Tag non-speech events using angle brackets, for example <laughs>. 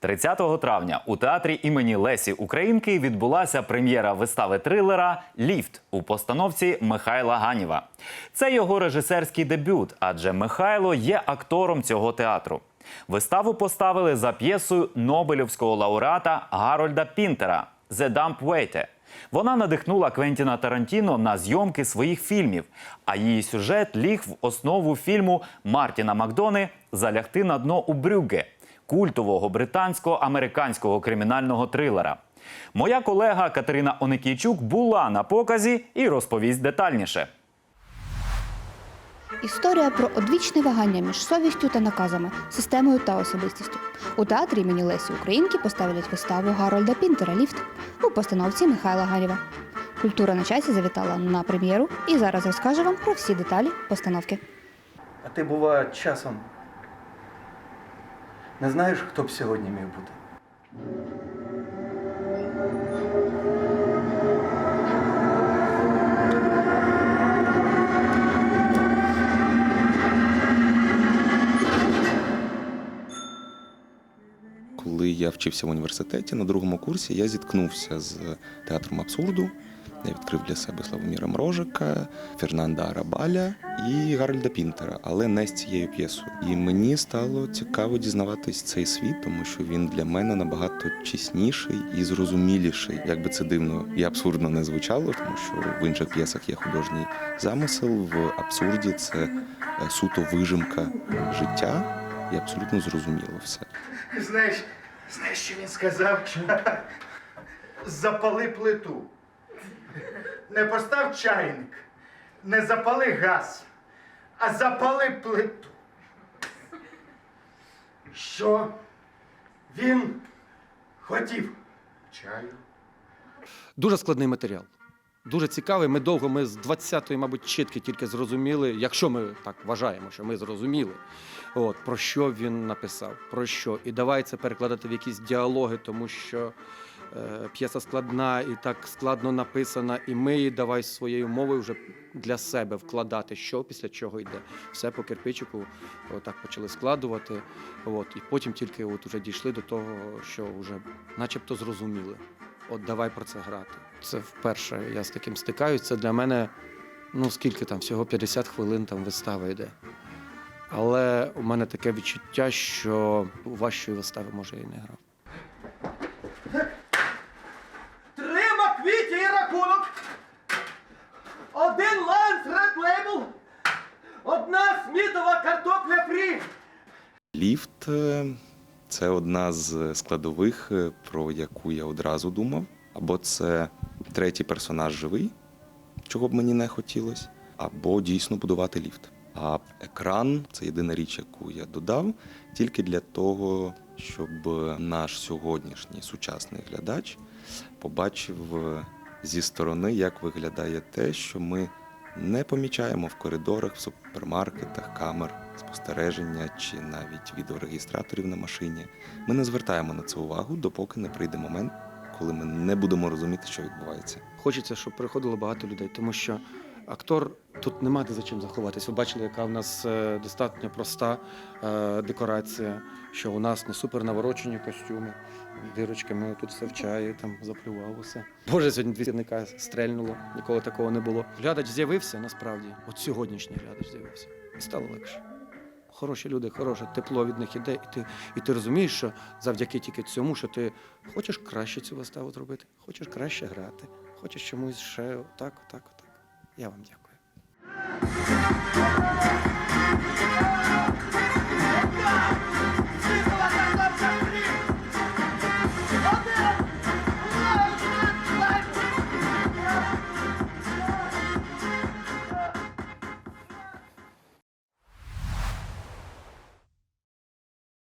30 травня у театрі імені Лесі Українки відбулася прем'єра вистави трилера Ліфт у постановці Михайла Ганіва. Це його режисерський дебют, адже Михайло є актором цього театру. Виставу поставили за п'єсою Нобелівського лауреата Гарольда Пінтера «The Dump Waiter». Вона надихнула Квентіна Тарантіно на зйомки своїх фільмів, а її сюжет ліг в основу фільму Мартіна Макдони Залягти на дно у Брюгге культового британсько-американського кримінального трилера. Моя колега Катерина Оникійчук була на показі і розповість детальніше. Історія про одвічне вагання між совістю та наказами, системою та особистістю. У театрі імені Лесі Українки поставлять виставу Гарольда Пінтера Ліфт у постановці Михайла Ганіва. Культура на часі завітала на прем'єру і зараз розкаже вам про всі деталі постановки. А ти, бува, часом не знаєш, хто б сьогодні міг бути? Коли я вчився в університеті на другому курсі, я зіткнувся з театром абсурду. Я відкрив для себе Славоміра Мрожика, Фернанда Арабаля і Гарольда Пінтера, але не з цією п'єсою. І мені стало цікаво дізнаватись цей світ, тому що він для мене набагато чесніший і зрозуміліший. Як би це дивно і абсурдно не звучало, тому що в інших п'єсах є художній замисел. В абсурді це е, суто вижимка життя, і абсолютно зрозуміло все. Знаєш, знаєш, що він сказав? <laughs> Запали плиту. Не постав чайник, не запали газ, а запали плиту. Що він хотів? Чаю. Дуже складний матеріал. Дуже цікавий. Ми довго, ми з 20-ї, мабуть, чітки тільки зрозуміли, якщо ми так вважаємо, що ми зрозуміли, от, про що він написав, про що. І давай це перекладати в якісь діалоги, тому що п'єса складна і так складно написана, і ми її давай своєю мовою вже для себе вкладати, що після чого йде. Все по кирпичику отак почали складувати. От, і потім тільки от уже дійшли до того, що вже начебто зрозуміли. От давай про це грати. Це вперше я з таким стикаюсь. Це для мене, ну скільки там, всього 50 хвилин там вистава йде. Але у мене таке відчуття, що важчої вистави може і не грав. Ліфт е, це одна з складових, е, про яку я одразу думав. Або це третій персонаж живий, чого б мені не хотілося, або дійсно будувати ліфт. А екран це єдина річ, яку я додав, тільки для того, щоб наш сьогоднішній сучасний глядач побачив е, зі сторони, як виглядає те, що ми не помічаємо в коридорах, в супермаркетах, камер спостереження чи навіть відеорегістраторів на машині. Ми не звертаємо на це увагу, допоки не прийде момент, коли ми не будемо розуміти, що відбувається. Хочеться, щоб приходило багато людей, тому що актор тут немає за чим заховатись. Ви бачили, яка в нас е, достатньо проста е, декорація, що у нас не супер наворочені костюми, дирочками тут все в чаї, там заплював усе. Боже, сьогодні дві сірника стрельнуло, ніколи такого не було. Глядач з'явився насправді, от сьогоднішній глядач з'явився. І стало легше. Хороші люди, хороше тепло від них іде, і ти, і ти розумієш, що завдяки тільки цьому, що ти хочеш краще цю виставу зробити, хочеш краще грати, хочеш чомусь ще отак, отак, отак. Я вам дякую.